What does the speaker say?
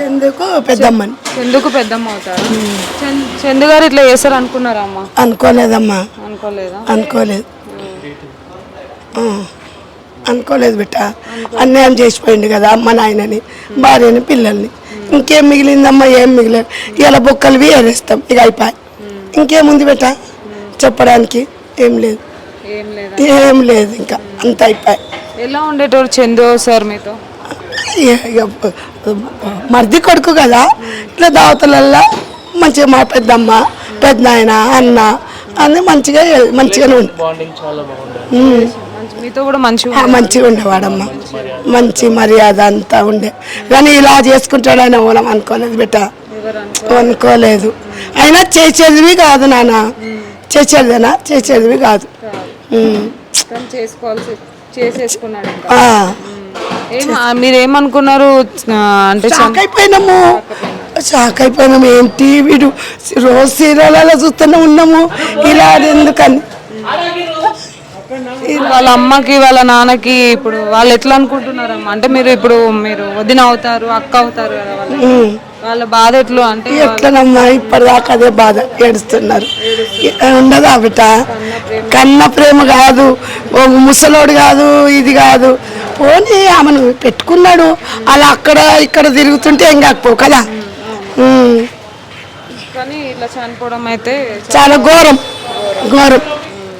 ఎందుకు పెద్దమ్మని. ఎందుకు పెద్దమ్మ అవుతారు. చంద్- గారు ఇట్లా చేస్తారు అనుకున్నారా అమ్మ అనుకోలేదమ్మా. అనుకోలేదా? అనుకోలేదు. అనుకోలేదు బిడ్డ. అన్యాయం చేసిపోయింది కదా అమ్మ నాయనని భార్యని పిల్లల్ని. ఇంకేం మిగిలిందమ్మా ఏం మిగిలేదు ఇలా బొక్కలు ఏరేస్తాం ఇక అయిపోయి ఇంకేముంది బిడ్డ? చెప్పడానికి ఏం లేదు. ఏం లేదా ఇంకా అంత అయిపోయి ఎలా ఉండేటోడు చందు సార్ మీతో? మర్ది కొడుకు కదా. ఇట్లా దావతలల్లా మంచిగా మా పెద్దమ్మ పెద్దనాయన అన్న అన్నీ మంచిగా మంచిగానే ఉండే. మీతో కూడా మంచిగా మంచిగా ఉండేవాడమ్మ. మంచి మర్యాద అంతా ఉండే. కానీ ఇలా చేసుకుంటాడని ఓనం అనుకోలేదు బిడ్డ. అనుకోలేదు? అయినా చేసేదివి కాదు నాన్న. చేసేదేనా? చేసేదివి కాదు. ఉమ్. తను చేసుకోవాల్సి చేసేసుకున్నాడు ఇంకా ఆ. ఏం మీరు ఏమనుకున్నారు ఆ, అంటే షాక్ అయిపోయినాము షాక్ అయిపోయినాము ఏంటి వీడు రోజు సీరియల్లో చూస్తూనే ఉన్నాము. ఇలా ఎందుకని? వాళ్ళ అమ్మకి వాళ్ళ నాన్నకి ఇప్పుడు వాళ్ళు ఎట్లా అనుకుంటున్నారమ్మా? అంటే మీరు ఇప్పుడు మీరు వదిన అవుతారు అక్క అవుతారు కదా వాళ్ళ. బాధ ఎట్లు? అంటే ఎట్లనమ్మా? ఇప్పటిదాకా అదే బాధ ఏడుస్తున్నారు. ఉండదా బిడ్డ? కన్న ప్రేమ. కాదు. ముసలోడు కాదు ఇది కాదు. పోనీ ఆమెను పెట్టుకున్నాడు. అలా అక్కడ ఇక్కడ తిరుగుతుంటే ఏం కాకపోవు కదా. కానీ ఇట్లా చనిపోవడం అయితే చాలా ఘోరం. ఘోరం.